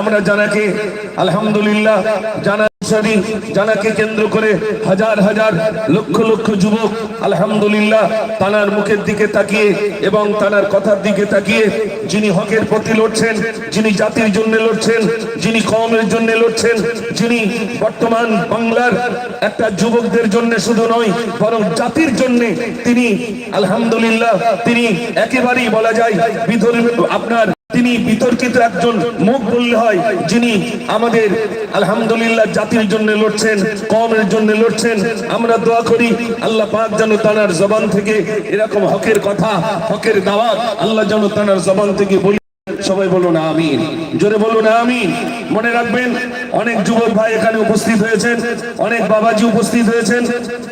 আমরা জানাকে, আলহামদুলিল্লাহ জানা জানাকে কেন্দ্র করে হাজার হাজার লক্ষ লক্ষ যুবক, আলহামদুলিল্লাহ, তানার মুখের দিকে তাকিয়ে এবং তানার কথার দিকে তাকিয়ে যিনি হকের প্রতি লড়ছেন, যিনি জাতির জন্য লড়ছেন, যিনি কমের জন্য লড়ছেন, যিনি বর্তমান বাংলার একটা যুবকদের জন্য শুধু নয়, বরং জাতির জন্য তিনি, আলহামদুলিল্লাহ, তিনি একেবারেই বলা যায় বিধর্মী, আপনার তিনি বিতর্কিত একজন মুখ বললে হয়, যিনি আমাদের আলহামদুলিল্লাহ জাতির জন্য লড়ছেন কমের জন্য লড়ছেন। আমরা দোয়া করি, আল্লাহ পাক যেন তানার জবান থেকে এরকম হকের কথা, হকের দাওয়াত আল্লাহ যেন তানার জবান থেকে বলি। সবাই বলুন আমিন। জোরে বলুন আমিন। মনে রাখবেন, অনেক যুবক ভাই এখানে উপস্থিত হয়েছেন, অনেক বাবাজি উপস্থিত হয়েছেন।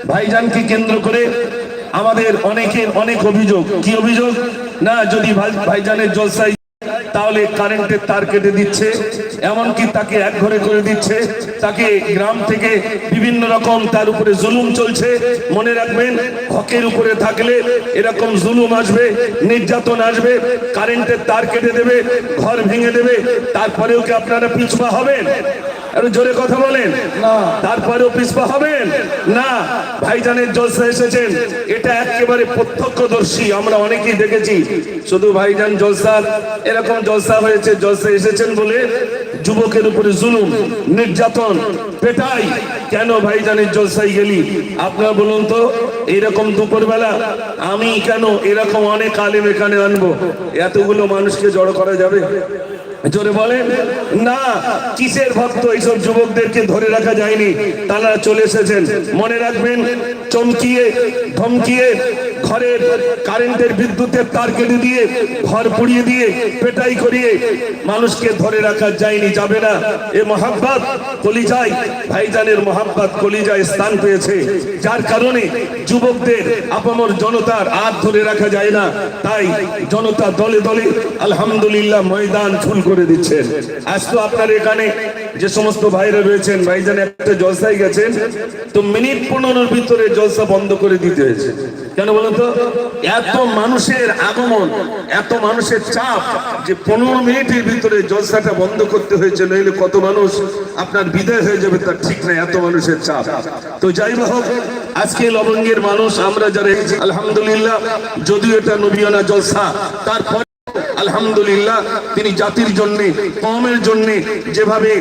ভাইজানকে কেন্দ্র করে আমাদের অনেকের অনেক অভিযোগ। কি অভিযোগ? না, যদি ভাই- ভাইজানের জলসাই তাহলে কারেন্টের তার কেটে দিচ্ছে, এমনকি তাকে এক ঘরে করে দিচ্ছে, তাকে গ্রাম থেকে বিভিন্ন রকম তার উপরে জুলুম চলছে। মনে রাখবেন, হকের উপরে থাকলে এরকম জুলুম আসবে, নির্যাতন আসবে, কারেন্টের তার কেটে দেবে, ঘর ভেঙে দেবে, তারপরেও কি আপনারা পিছপা হবেন? জোরে কথা বলেন। তারপরেও পিছপা হবেন? না। ভাইজানের জলসা এসেছেন। এটা একেবারে প্রত্যক্ষদর্শী আমরা অনেকেই দেখেছি। শুধু ভাইজান জলসা এরকম জলসা হয়েছে জলসা এসেছেন বলে যুবকের উপরে জুলুম নির্যাতন। পেটাই কেন ভাইজানের জলসাই গেলি? আপনারা বলুন তো এইরকম দুপুরবেলা আমি কেন এরকম অনেক আলেম এখানে আনব? এতগুলো মানুষকে জড়ো করা যাবে? জোরে বলেন, না, কিসের ভক্ত এইসব যুবকদেরকে ধরে রাখা যায়নি? তারা চলে এসেছেন। মনে রাখবেন, চমকিয়ে, ধমকিয়ে ঘরের কারেন্টের বিদ্যুতের তার কেটে দিয়ে, ঘর পুড়িয়ে দিয়ে, পেটাই করিয়ে মানুষকে ধরে রাখা যায়নি, যাবে না। এ মহাব্বাত কলিজায়, ভাইজানের মহাব্বাত কলিজায় স্থান পেয়েছে। যার কারণে যুবকদের আপামর জনতার হাত ধরে রাখা যায় না। তাই জনতা দলে দলে আলহামদুলিল্লাহ ময়দান ফুল করে দিচ্ছেন। আজ তো আপনার এখানে যে সমস্ত ভাইরা রয়েছেন, ভাইজান একটা জলসায় গেছেন, তো মিনিট পনেরোর ভিতরে জলসা বন্ধ করে দিতে হয়েছে। কেন বলুন তো? এত মানুষের আগমন, এত মানুষের চাপ যে পনেরো মিনিটের ভিতরে জলসাটা বন্ধ করতে হয়েছে, নইলে কত মানুষ আপনার বিদায় হয়ে যাবে তার ঠিক নাই, এত মানুষের চাপ। তো যাই হোক, আজকে লবঙ্গের মানুষ আমরা যারা আলহামদুলিল্লাহ, যদিও এটা নবীনা জলসা, তারপর আলহামদুলিল্লাহ তিনি জাতির জন্য কমের জন্য যেভাবে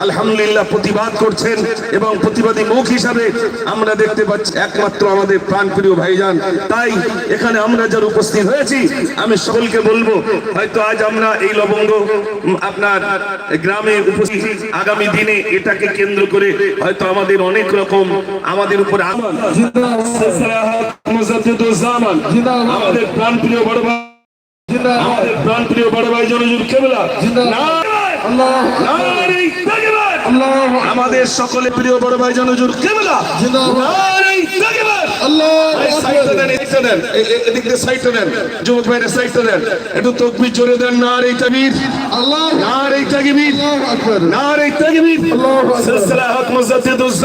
আলহামদুলিল্লাহ প্রতিবাদ করছেন এবং প্রতিবাদী মুখ হিসাবে আমরা দেখতে পাচ্ছি একমাত্র আমাদের প্রাণপ্রিয় ভাইজান। তাই এখানে আমরা যারা উপস্থিত হয়েছি আমি সকলকে বলব হয়তো আজ আমরা এই লবঙ্গ আপনার গ্রামে উপস্থিত আগামী দিনে এটাকে কেন্দ্র করে হয়তো আমাদের অনেক রকম আমাদের উপর আমাদের প্রাণপ্রিয় বড় আমাদের বড় ভাই জনজুর কেবলা! আমাদের সকলে প্রিয় বড় ভাই জনজুর কেবলা। যুবক ভাইরা সাইডটা দেন। একটু তকবীর জোরে দেন! নারী তাকবীর! নারী তাকবীর! সিলসিলা হক মুজাদ্দিদুজ্জামান।